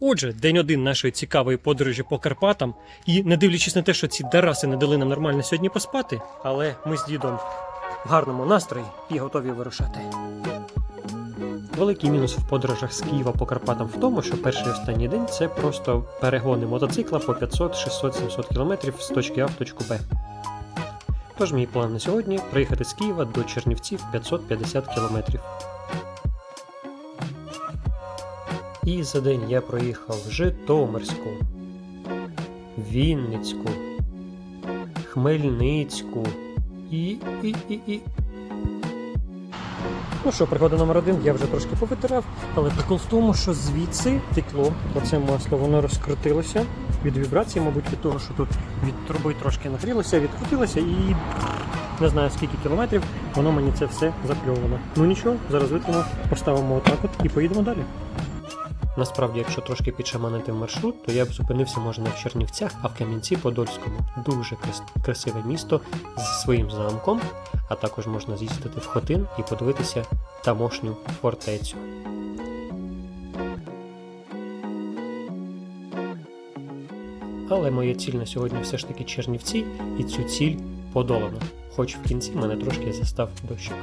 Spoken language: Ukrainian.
Отже, день один нашої цікавої подорожі по Карпатам. І не дивлячись на те, що ці дараси не дали нам нормально сьогодні поспати, але ми з дідом в гарному настрої і готові вирушати. Великий мінус в подорожах з Києва по Карпатам в тому, що перший і останній день це просто перегони мотоцикла по 500, 600, 700 км з точки А в точку Б. Тож мій план на сьогодні приїхати з Києва до Чернівців 550 км. І за день я проїхав Житомирську, Вінницьку, Хмельницьку і. і. і. і. Ну що, пригода номер один, я вже трошки повитирав, але прикол в тому, що звідси текло оце масло, воно розкрутилося від вібрації, мабуть, від того, що тут від труби трошки нагрілося, відкрутилося і не знаю скільки кілометрів, воно мені це все запльовувало. Ну нічого, зараз витримо, поставимо отак от і поїдемо далі. Насправді, якщо трошки підшаманити маршрут, то я б зупинився може не в Чернівцях, а в Кам'янці-Подольському. Дуже красиве місто зі своїм замком, а також можна з'їздити в Хотин і подивитися тамошню фортецю. Але моя ціль на сьогодні все ж таки Чернівці, і цю ціль подолано. Хоч в кінці мене трошки застав дощик.